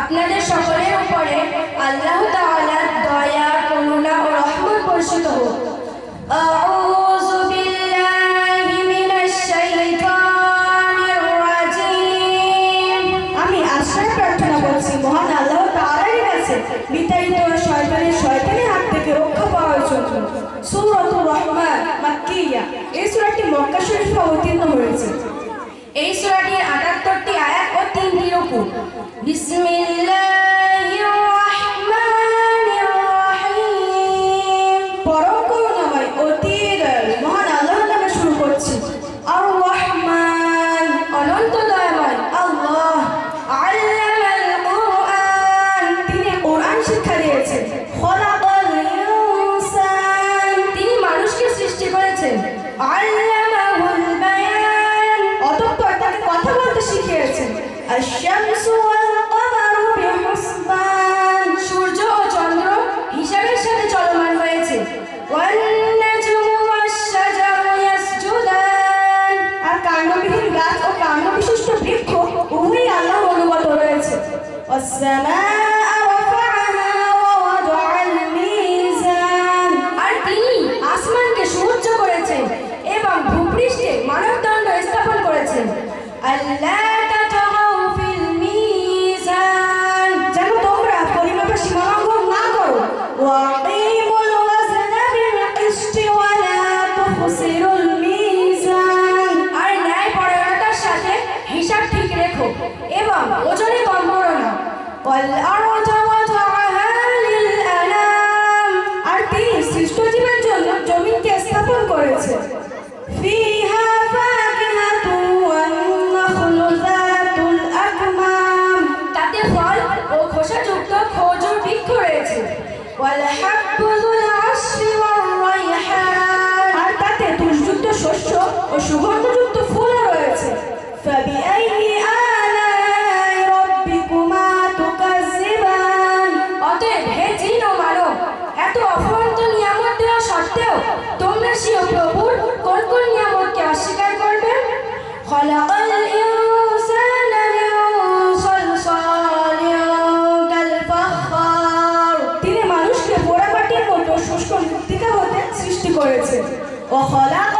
আপনাদের সকলের উপরে আল্লাহ তাআলার দয়া, করুণা ও রহমত পরিচিত হোক। আমি আশ্রয় প্রার্থনা করছি, মহান আল্লাহ তাআলার কাছে। বিতাড়িত শয়তানের শয়তানের হাত থেকে রক্ষা পাওয়ার জন্য। সূরাতুর রহমান মাক্কিয়া। এই সূরাটি মক্কা শরীফে অবতীর্ণ হয়েছে। এই সুরাটির আটাত্তরটি আয়াত ও তিনটি রুকু বিসমিল্লাহ والسلام করেছেন ও হলাক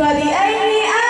فبأي آلاء